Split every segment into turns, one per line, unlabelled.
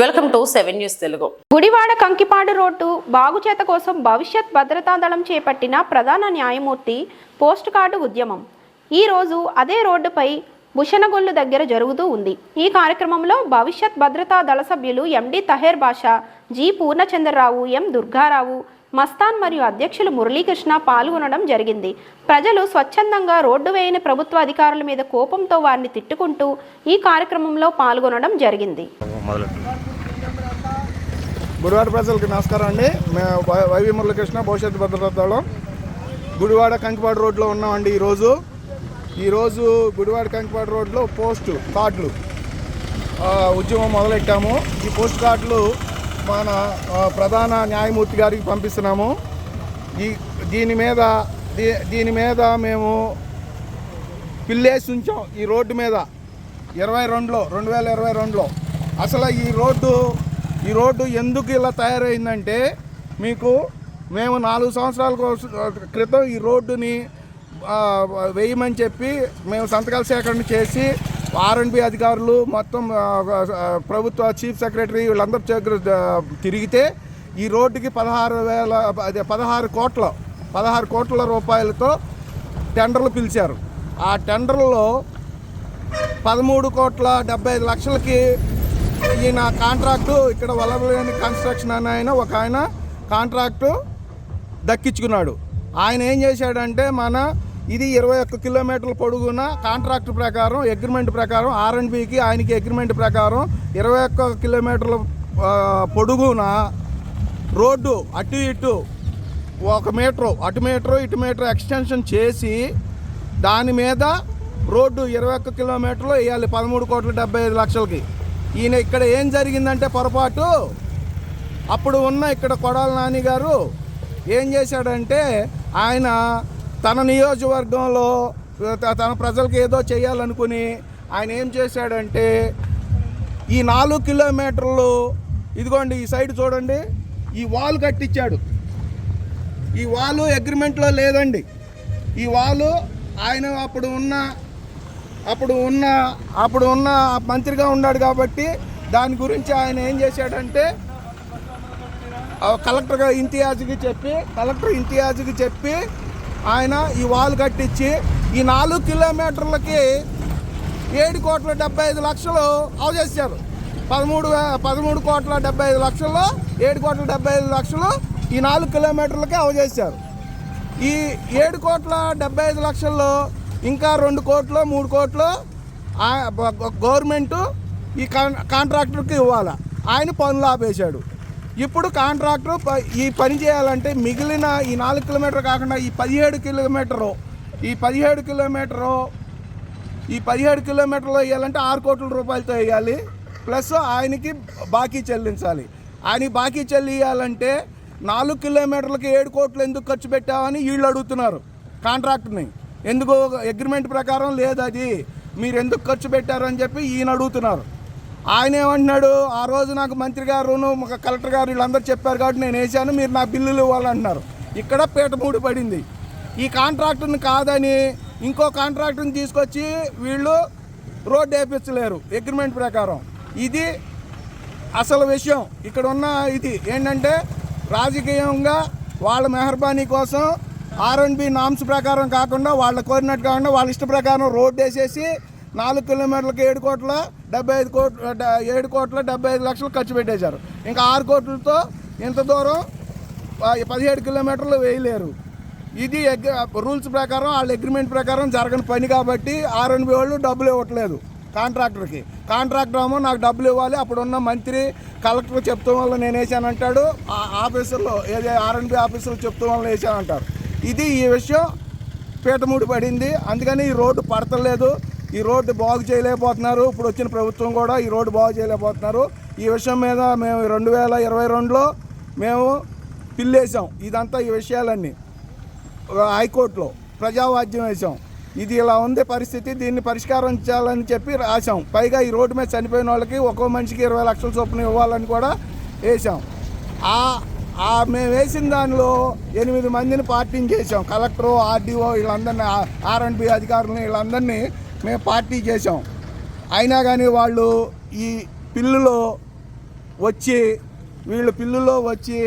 Welcome to seven news Telugu.
Gudivada Kankipadu road బాగుచేత కోసం భవిష్యత్ భద్రతా దళం చేపట్టిన ప్రధాన న్యాయమూర్తి పోస్ట్ కార్డు ఉద్యమం. ఈ రోజు అదే రోడ్డుపై భుషణగొల్లు దగ్గర జరుగుతూ ఉంది. ఈ కార్యక్రమంలో భవిష్యత్ భద్రతా దళ సభ్యులు MD Taher Basha G Purnachandrarao M Durgarao Mastan మరియు అధ్యక్షులు మురళీకృష్ణ పాల్గొనడం జరిగింది. ప్రజలు స్వచ్ఛందంగా రోడ్డు వేయని ప్రభుత్వ అధికారుల మీద కోపంతో వారిని తిట్టుకుంటూ ఈ కార్యక్రమంలో పాల్గొనడం జరిగింది.
గుడివాడ ప్రజలకు నమస్కారం అండి. మేము వై- వైవి మురళకృష్ణ భవిష్యత్తు భద్రతలో గుడివాడ కంకిపాడు రోడ్లో ఉన్నామండి ఈరోజు. ఈరోజు గుడివాడ కంకిపాడు రోడ్లో పోస్ట్ కార్డులు ఉద్యమం మొదలెట్టాము. ఈ పోస్ట్ కార్డులు మన ప్రధాన న్యాయమూర్తి గారికి పంపిస్తున్నాము. ఈ దీని మీద దీ- దీని మీద మేము పిల్లేసి ఉంచాం ఈ రోడ్డు మీద. ఇరవై రెండులో రెండు వేల ఇరవై రెండులో. అసలు ఈ రోడ్డు ఈ రోడ్డు ఎందుకు ఇలా తయారైందంటే మీకు మేము నాలుగు సంవత్సరాల కోసం- క్రితం ఈ రోడ్డుని వేయమని చెప్పి మేము సంతకాల సేకరణ చేసి ఆర్ఎండ్బి అధికారులు మొత్తం ప్రభుత్వ చీఫ్ సెక్రటరీ వీళ్ళందరూ దగ్గర తిరిగితే ఈ రోడ్డుకి పదహారు వేల అదే పదహారు కోట్ల పదహారు కోట్ల రూపాయలతో టెండర్లు పిలిచారు. ఆ టెండర్లో పదమూడు కోట్ల డెబ్బై ఐదు లక్షలకి ఈయన కాంట్రాక్టు ఇక్కడ వల్లభలేని కన్స్ట్రక్షన్ అని ఆయన ఒక ఆయన కాంట్రాక్టు దక్కించుకున్నాడు. ఆయన ఏం చేశాడంటే మన ఇది ఇరవై ఒక్క కిలోమీటర్ల పొడుగున కాంట్రాక్ట్ ప్రకారం అగ్రిమెంట్ ప్రకారం ఆర్ఎండ్బికి ఆయనకి అగ్రిమెంట్ ప్రకారం ఇరవై ఒక్క కిలోమీటర్ల పొడుగున రోడ్డు అటు ఇటు ఒక మీటరు అటు మీటరు ఇటు మీటరు ఎక్స్టెన్షన్ చేసి దాని మీద రోడ్డు ఇరవై ఒక్క కిలోమీటర్లు వేయాలి. పదమూడు కోట్ల డెబ్బై ఐదు లక్షలకి. ఈయన ఇక్కడ ఏం జరిగిందంటే పొరపాటు. అప్పుడు ఉన్న ఇక్కడ కొడాల నాని గారు ఏం చేశాడంటే ఆయన తన నియోజకవర్గంలో తన ప్రజలకు ఏదో చేయాలనుకుని ఆయన ఏం చేశాడంటే ఈ నాలుగు కిలోమీటర్లు ఇదిగోండి ఈ సైడ్ చూడండి ఈ వాల్ కట్టించాడు. ఈ వాలు అగ్రిమెంట్లో లేదండి. ఈ వాలు ఆయన అప్పుడు ఉన్న అప్పుడు ఉన్న అప్పుడు ఉన్న మంత్రిగా ఉన్నాడు కాబట్టి దాని గురించి ఆయన ఏం చేశాడంటే కలెక్టర్గా కలెక్టర్ ఇంతియాజ్కి చెప్పి కలెక్టర్ ఇంతియాజ్కి చెప్పి ఆయన ఈ వాల్ కట్టించి ఈ నాలుగు కిలోమీటర్లకి ఏడు కోట్ల డెబ్బై ఐదు లక్షలు అవజేశారు పదమూడు పదమూడు కోట్ల డెబ్బై ఐదు లక్షల్లో ఏడు కోట్ల డెబ్బై ఐదు లక్షలు ఈ నాలుగు కిలోమీటర్లకి అవజేశారు ఈ ఏడు కోట్ల డెబ్బై ఐదు లక్షల్లో ఇంకా రెండు కోట్లు మూడు కోట్లు గవర్నమెంటు గవర్నమెంట్ ఈ కాంట్రాక్టర్కి ఇవ్వాలి? ఆయన పనులు ఆపేశాడు. ఇప్పుడు కాంట్రాక్టర్ ప- ఈ పని చేయాలంటే మిగిలిన ఈ నాలుగు కిలోమీటర్ కాకుండా ఈ పదిహేడు కిలోమీటరు ఈ పదిహేడు కిలోమీటరు ఈ పదిహేడు కిలోమీటర్లు వేయాలంటే ఆరు కోట్ల రూపాయలతో వేయాలి. ప్లస్ ఆయనకి బాకీ చెల్లించాలి. ఆయన బాకీ చెల్లియాలంటే నాలుగు కిలోమీటర్లకి ఏడు కోట్లు ఎందుకు ఖర్చు పెట్టామని వీళ్ళు అడుగుతున్నారు కాంట్రాక్ట్ని ఎందుకు అగ్రిమెంట్ ప్రకారం లేదు అది. మీరు ఎందుకు ఖర్చు పెట్టారు అని చెప్పి ఈయన అడుగుతున్నారు. ఆయన ఏమంటున్నాడు ఆ రోజు నాకు మంత్రి గారును ఒక కలెక్టర్ గారు వీళ్ళందరూ చెప్పారు కాబట్టి నేను వేసాను మీరు నా బిల్లులు ఇవ్వాలంటున్నారు. ఇక్కడ పీటమూడి పడింది. ఈ కాంట్రాక్టర్ని కాదని ఇంకో కాంట్రాక్టర్ని తీసుకొచ్చి వీళ్ళు రోడ్డు వేయించలేరు అగ్రిమెంట్ ప్రకారం. ఇది అసలు విషయం. ఇక్కడ ఉన్న ఇది ఏంటంటే రాజకీయంగా వాళ్ళ మెహర్బానీ కోసం ఆర్ఎన్బి నామ్స్ ప్రకారం కాకుండా వాళ్ళ కోరినట్టు కాకుండా వాళ్ళ ఇష్ట ప్రకారం రోడ్డు వేసేసి నాలుగు కిలోమీటర్లకు ఏడు కోట్ల డెబ్బై ఐదు కోట్ల ఏడు కోట్ల డెబ్బై ఐదు లక్షలు ఖర్చు పెట్టేశారు. ఇంకా ఆరు కోట్లతో ఇంత దూరం పదిహేడు కిలోమీటర్లు వేయలేరు. ఇది రూల్స్ ప్రకారం వాళ్ళ అగ్రిమెంట్ ప్రకారం జరగని పని కాబట్టి ఆర్ఎన్బి వాళ్ళు డబ్బులు ఇవ్వట్లేదు కాంట్రాక్టర్కి. కాంట్రాక్టర్ ఏమో నాకు డబ్బులు ఇవ్వాలి అప్పుడున్న మంత్రి కలెక్టర్ చెప్తాం వల్ల నేను వేసానంటాడు ఆ ఆఫీసర్లో ఏదే ఆర్ఎన్బి ఆఫీసర్లు చెప్తాం వల్ల వేసాను అంటారు ఇది ఈ విషయం. పీటమూడి పడింది. అందుకని ఈ రోడ్డు పడతలేదు. ఈ రోడ్డు బాగు చేయలేకపోతున్నారు. ఇప్పుడు వచ్చిన ప్రభుత్వం కూడా ఈ రోడ్డు బాగు చేయలేకపోతున్నారు. ఈ విషయం మీద మేము రెండు వేల ఇరవై రెండులో మేము పిల్లేసాం ఇదంతా ఈ విషయాలన్నీ. హైకోర్టులో ప్రజావాద్యం వేసాం ఇది ఇలా ఉంది పరిస్థితి. దీన్ని పరిష్కరించాలని చెప్పి రాసాం పైగా ఈ రోడ్డు మీద చనిపోయిన వాళ్ళకి ఒక్కో మనిషికి ఇరవై లక్షల చొప్పున ఇవ్వాలని కూడా వేసాం ఆ ఆ మేము వేసిన దానిలో ఎనిమిది మందిని పార్టీని చేసాం కలెక్టరు ఆర్డీఓ వీళ్ళందరినీ ఆర్ అండ్ బి వీళ్ళందరినీ మేము పార్టీ చేసాం అయినా కానీ వాళ్ళు ఈ పిల్లులో వచ్చి వీళ్ళు పిల్లులో వచ్చి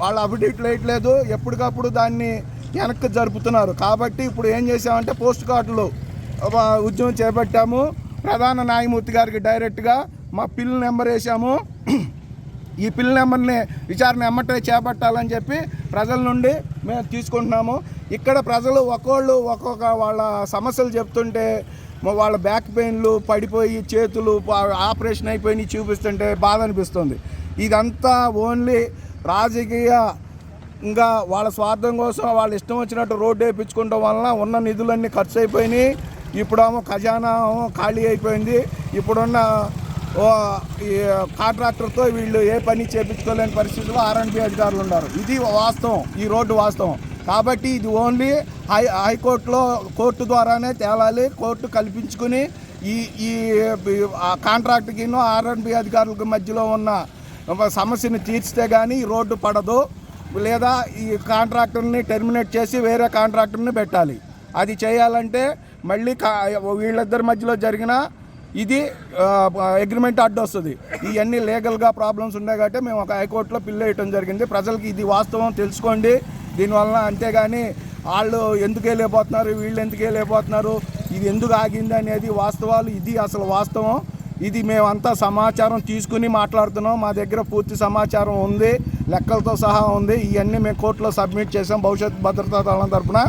వాళ్ళు అప్డేట్ వేయట్లేదు. ఎప్పటికప్పుడు దాన్ని వెనక్కి జరుపుతున్నారు. కాబట్టి ఇప్పుడు ఏం చేసామంటే పోస్ట్ కార్డులు ఉద్యమం చేపట్టాము. ప్రధాన న్యాయమూర్తి గారికి డైరెక్ట్గా మా పిల్లు నెంబర్ వేసాము ఈ పిల్ నెంబర్ని విచారణ ఎమ్మటే చేపట్టాలని చెప్పి ప్రజల నుండి మేము తీసుకుంటున్నాము. ఇక్కడ ప్రజలు ఒక్కోళ్ళు ఒక్కొక్క వాళ్ళ సమస్యలు చెప్తుంటే వాళ్ళ బ్యాక్ పెయిన్లు పడిపోయి చేతులు ఆపరేషన్ అయిపోయి చూపిస్తుంటే బాధ అనిపిస్తుంది. ఇదంతా ఓన్లీ రాజకీయ ఇంకా వాళ్ళ స్వార్థం కోసం వాళ్ళ ఇష్టం వచ్చినట్టు రోడ్డు వేయించుకోవడం వలన ఉన్న నిధులన్నీ ఖర్చు అయిపోయినాయి. ఇప్పుడేమో ఖజానా ఖాళీ అయిపోయింది. ఇప్పుడున్న కాంట్రాక్టర్తో వీళ్ళు ఏ పని చేపించుకోలేని పరిస్థితిలో ఆర్ఎండ్బి అధికారులు ఉన్నారు. ఇది వాస్తవం. ఈ రోడ్డు వాస్తవం. కాబట్టి ఇది ఓన్లీ హై హైకోర్టులో కోర్టు ద్వారానే తేలాలి. కోర్టు కల్పించుకుని ఈ ఈ కాంట్రాక్ట్కిను ఆర్ఎండ్బి అధికారులకు మధ్యలో ఉన్న సమస్యను తీర్చితే కానీ ఈ రోడ్డు పడదు. లేదా ఈ కాంట్రాక్టర్ని టెర్మినేట్ చేసి వేరే కాంట్రాక్టర్ని పెట్టాలి. అది చేయాలంటే మళ్ళీ కా వీళ్ళిద్దరి మధ్యలో జరిగిన ఇది అగ్రిమెంట్ అడ్డు వస్తుంది. ఇవన్నీ లీగల్గా ప్రాబ్లమ్స్ ఉన్నాయి కాబట్టి మేము ఒక హైకోర్టులో పిల్ వేయటం జరిగింది. ప్రజలకి ఇది వాస్తవం తెలుసుకోండి. దీనివల్ల అంతేగాని వాళ్ళు ఎందుకు వెళ్ళిపోతున్నారు వీళ్ళు ఎందుకు వెళ్ళిపోతున్నారు ఇది ఎందుకు ఆగింది అనేది వాస్తవాలు ఇది అసలు వాస్తవం. ఇది మేమంతా సమాచారం తీసుకుని మాట్లాడుతున్నాం. మా దగ్గర పూర్తి సమాచారం ఉంది లెక్కలతో సహా ఉంది. ఇవన్నీ మేము కోర్టులో సబ్మిట్ చేసాం భవిష్యత్ భద్రతా దళం తరపున.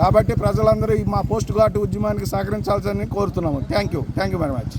కాబట్టి ప్రజలందరూ మా పోస్ట్ గార్డు ఉద్యమానికి సహకరించాల్సిందని కోరుతున్నాము. Thank you thank you very much